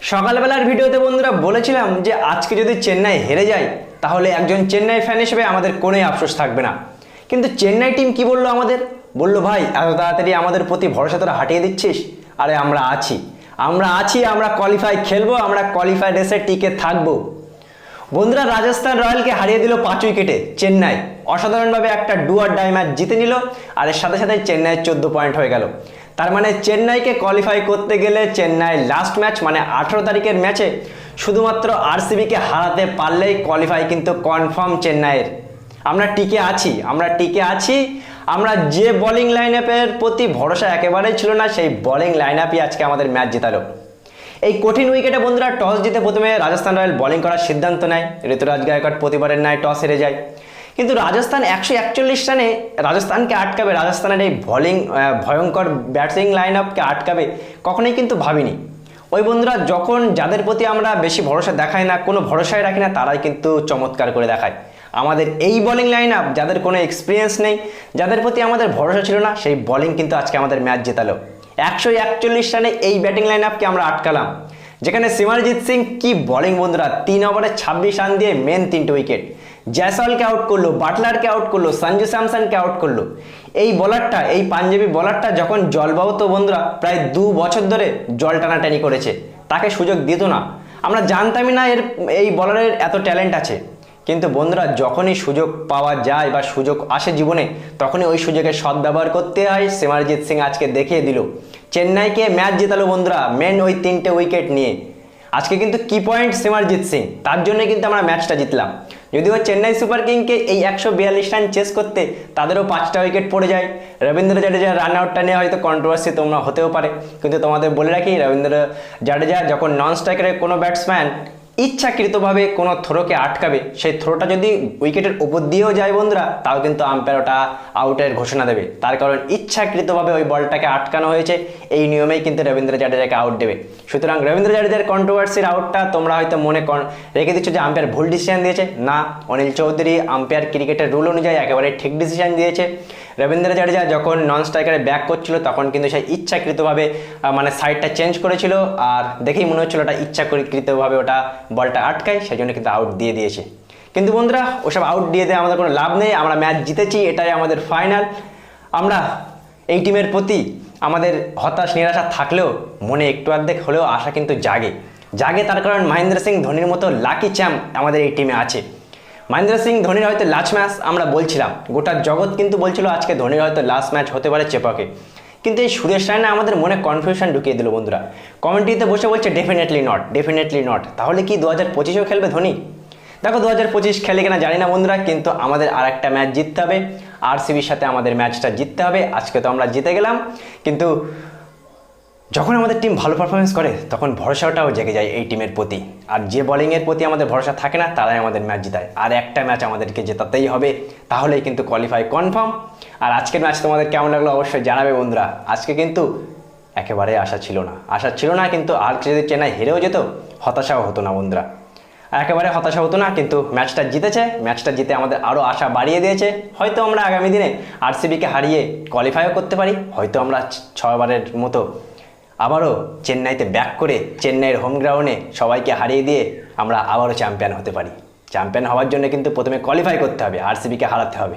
সকালবেলার ভিডিওতে বন্ধুরা বলেছিলাম যে আজকে যদি চেন্নাই হেরে যায়, তাহলে একজন চেন্নাই ফ্যান হিসেবে আমাদের কোনোই আফসোস থাকবে না। কিন্তু চেন্নাই টিম কি বলল আমাদের? বলল, ভাই, এত তাড়াতাড়ি আমাদের প্রতি ভরসা তোরা হাটিয়ে দিচ্ছিস? আরে, আমরা আছি। আমরা আছি, আমরা কোয়ালিফাই খেলব, আমরা কোয়ালিফাই রেসে টিকে থাকব। বন্ধুরা, রাজস্থান রয়্যালকে হারিয়ে দিল পাঁচ উইকেটে চেন্নাই। অসাধারণভাবে একটা ডুয়ার ডাই ম্যাচ জিতে নিল, আর এর সাথে সাথে চেন্নাইয়ের চোদ্দ পয়েন্ট হয়ে গেল। তার মানে চেন্নাইকে কোয়ালিফাই করতে গেলে চেন্নাই লাস্ট ম্যাচ মানে আঠেরো তারিখের ম্যাচে শুধুমাত্র আরসিবিকে হারাতে পারলেই কোয়ালিফাই কিন্তু কনফার্ম চেন্নাইয়ের। আমরা টিকে আছি, আমরা টিকে আছি, আমরা যে বোলিং লাইন আপের প্রতি ভরসা একেবারেই ছিল না, সেই বোলিং লাইন আপই আজকে আমাদের ম্যাচ জেতালো। এই কঠিন উইকেটে বন্ধুরা টস জিতে প্রথমে রাজস্থান রয়্যাল বোলিং করার সিদ্ধান্ত নেয়, ঋতুরাজ গায়কোয়াড় প্রতিবারের ন্যায় টস হেরে যায়। কিন্তু রাজস্থান একশো একচল্লিশ রানে রাজস্থানকে আটকাবে, রাজস্থানের এই বোলিং ভয়ঙ্কর ব্যাটিং লাইন আপকে আটকাবে কখনোই কিন্তু ভাবিনি। ওই বন্ধুরা, যখন যাদের প্রতি আমরা বেশি ভরসা দেখাই না, কোনো ভরসাই রাখি না, তারাই কিন্তু চমৎকার করে দেখায়। আমাদের এই বোলিং লাইন আপ যাদের কোনো এক্সপিরিয়েন্স নেই, যাদের প্রতি আমাদের ভরসা ছিল না, সেই বোলিং কিন্তু আজকে আমাদের ম্যাচ জেতালো। একশো একচল্লিশ রানে এই ব্যাটিং লাইন আপকে আমরা আটকালাম। যেখানে সিমারজিৎ সিং কি বোলিং বন্ধুরা, তিন ওভারে ছাব্বিশ রান দিয়ে মেন তিনটে উইকেট জয়সওয়ালকে আউট করল বাটলারকে আউট করল সঞ্জু স্যামসনকে আউট করল। এই বলারটা এই পাঞ্জাবি বলারটা যখন জলবাহু তো বন্ধুরা প্রায় দু বছর ধরে জল টানাটানি করেছে, তাকে সুযোগ দিত না। আমরা জানতামই না এর, এই বলারের এত ট্যালেন্ট আছে। কিন্তু বন্ধুরা, যখনই সুযোগ পাওয়া যায় বা সুযোগ আসে জীবনে, তখনই ওই সুযোগের সদ্ব্যবহার করতে হয়। সিমারজিৎ সিং আজকে দেখিয়ে দিল, চেন্নাইকে ম্যাচ জেতালো বন্ধুরা মেন ওই তিনটে উইকেট নিয়ে। আজকে কিন্তু কি পয়েন্ট সিমার জিতছে তার জন্য কিন্তু আমরা ম্যাচটা জিতলাম। যদিও চেন্নাই সুপার কিংকে এই একশো বিয়াল্লিশ রান চেস করতে তাদেরও পাঁচটা উইকেট পড়ে যায়। রবীন্দ্র জাডেজা রান আউটটা নিয়ে হয়তো কন্ট্রোভার্সি তোমরা হতেও পারে। কিন্তু তোমাদের বলে রাখি, রবীন্দ্র জাডেজা যখন নন স্ট্রাইকারের কোনো ব্যাটসম্যান ইচ্ছাকৃতভাবে কোনো থ্রোকে আটকাবে, সেই থ্রোটা যদি উইকেটের উপর দিয়েও যায় বন্ধুরা, তাও কিন্তু আম্পায়ার ওটা আউটের ঘোষণা দেবে। তার কারণ ইচ্ছাকৃতভাবে ওই বলটাকে আটকানো হয়েছে, এই নিয়মেই কিন্তু রবীন্দ্র জাডেজাকে আউট দেবে। সুতরাং রবীন্দ্র জাডেজার কন্ট্রোভার্সির আউটটা তোমরা হয়তো মনে কর- রেখে দিচ্ছ যে আম্পায়ার ভুল ডিসিশন দিয়েছে। না, অনিল চৌধুরী আম্পায়ার ক্রিকেটের রুল অনুযায়ী একেবারে ঠিক ডিসিশন দিয়েছে। রবীন্দ্র জাডেজা যখন নন স্ট্রাইকারে ব্যাক করছিল, তখন কিন্তু সে ইচ্ছাকৃতভাবে মানে সাইডটা চেঞ্জ করেছিল আর দেখেই মনে হচ্ছিল ওটা ইচ্ছাকৃতভাবে ওটা বলটা আটকায় সেই জন্য কিন্তু আউট দিয়ে দিয়েছে। কিন্তু বন্ধুরা, ওসব আউট দিয়ে দেয় আমাদের কোনো লাভ নেই, আমরা ম্যাচ জিতেছি, এটাই আমাদের ফাইনাল আমরা এই টিমের প্রতি আমাদের হতাশ, নিরাশা থাকলেও মনে একটু অর্ধেক হলেও আশা কিন্তু জাগে। জাগে তার কারণ মহেন্দ্র সিং ধোনির মতো লাকি চ্যাম্প আমাদের এই টিমে আছে। মহেন্দ্র সিং ধোনির হয়তো লাস্ট ম্যাচ আমরা বলছিলাম। গোটা জগৎ কিন্তু বলছিল আজকে ধোনির হয়তো লাস্ট ম্যাচ হতে পারে চেপাকে। কিন্তু এই সুরেশ রায়না আমাদের মনে কনফিউশন ঢুকিয়ে দিল বন্ধুরা। কমেন্ট্রিতে বসে বলছে ডেফিনেটলি নট ডেফিনেটলি নট তাহলে কি দু হাজার পঁচিশেও খেলবে ধোনি? দেখো, দু হাজার পঁচিশ খেলে কিনা জানি না বন্ধুরা, কিন্তু আমাদের আর একটা ম্যাচ জিততে হবে। আরসিবির সাথে আমাদের ম্যাচটা জিততে হবে। আজকে তো আমরা জিতে গেলাম। কিন্তু যখন আমাদের টিম ভালো পারফরমেন্স করে, তখন ভরসাটাও জেগে যায় এই টিমের প্রতি। আর যে বোলিংয়ের প্রতি আমাদের ভরসা থাকে না, তারাই আমাদের ম্যাচ জিতায়। আর একটা ম্যাচ আমাদেরকে জেতাতেই হবে, তাহলেই কিন্তু কোয়ালিফাই কনফার্ম আর আজকের ম্যাচ তোমাদের কেমন লাগল অবশ্যই জানাবে বন্ধুরা। আজকে কিন্তু একেবারে আশা ছিল না। আশা ছিল না, কিন্তু আর যদি চেন্নাই হেরেও যেত, হতাশাও হতো না বন্ধুরা। একেবারে হতাশা হতো না, কিন্তু ম্যাচটা জিতেছে। ম্যাচটা জিতে আমাদের আরও আশা বাড়িয়ে দিয়েছে। হয়তো আমরা আগামী দিনে আরসিবিকে হারিয়ে কোয়ালিফাইও করতে পারি। হয়তো আমরা ছবারের মতো আবারও চেন্নাইতে ব্যাক করে চেন্নাইয়ের হোম গ্রাউন্ডে সবাইকে হারিয়ে দিয়ে আমরা আবারও চ্যাম্পিয়ন হতে পারি। চ্যাম্পিয়ন হওয়ার জন্য কিন্তু প্রথমে কোয়ালিফাই করতে হবে আরসিবিকে হারাতে হবে।